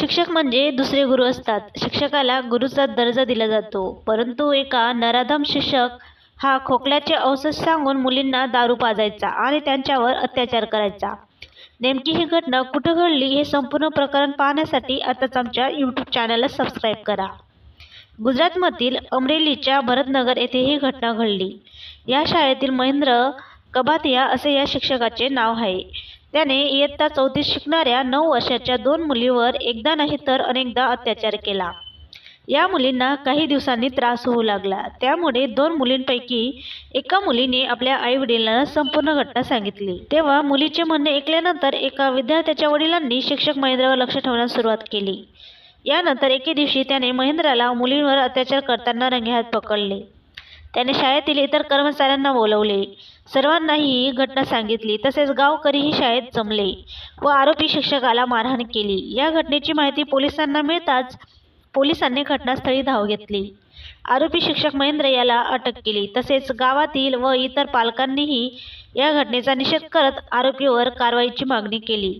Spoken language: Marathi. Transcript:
शिक्षक म्हणजे दुसरे गुरु असतात. शिक्षकाला गुरुचा दर्जा दिला जातो. परंतु एका नराधम शिक्षक हा खोकल्याचे औषध सांगून मुलींना दारू पाजायचा आणि त्यांच्यावर अत्याचार करायचा. नेमकी ही घटना कुठं घडली हे संपूर्ण प्रकरण पाहण्यासाठी आताच आमच्या यूट्यूब चॅनलला सबस्क्राईब करा. गुजरातमधील अमरेलीच्या भरतनगर येथे ही घटना घडली. या शाळेतील महेंद्र कबातिया असे या शिक्षकाचे नाव आहे. त्याने इयत्ता चौथीत शिकणाऱ्या नऊ वर्षाच्या दोन मुलीवर एकदा नाही तर अनेकदा अत्याचार केला. या मुलींना काही दिवसांनी त्रास होऊ लागला. त्यामुळे दोन मुलींपैकी एका मुलीने आपल्या आईवडिलांना संपूर्ण घटना सांगितली. तेव्हा मुलीचे म्हणणे ऐकल्यानंतर एका विद्यार्थ्याच्या वडिलांनी शिक्षक महेंद्रावर लक्ष ठेवण्यास सुरुवात केली. यानंतर एके दिवशी त्याने महेंद्राला मुलींवर अत्याचार करताना रंगेहात पकडले. त्याने शाळेतील इतर कर्मचाऱ्यांना बोलवले. सर्वांनाही ही घटना सांगितली तसेच गावकरीही शाळेत जमले व आरोपी शिक्षकाला मारहाण केली. या घटनेची माहिती पोलिसांना मिळताच पोलिसांनी घटनास्थळी धाव घेतली. आरोपी शिक्षक महेंद्र याला अटक केली तसेच गावातील व इतर पालकांनीही या घटनेचा निषेध करत आरोपीवर कारवाईची मागणी केली.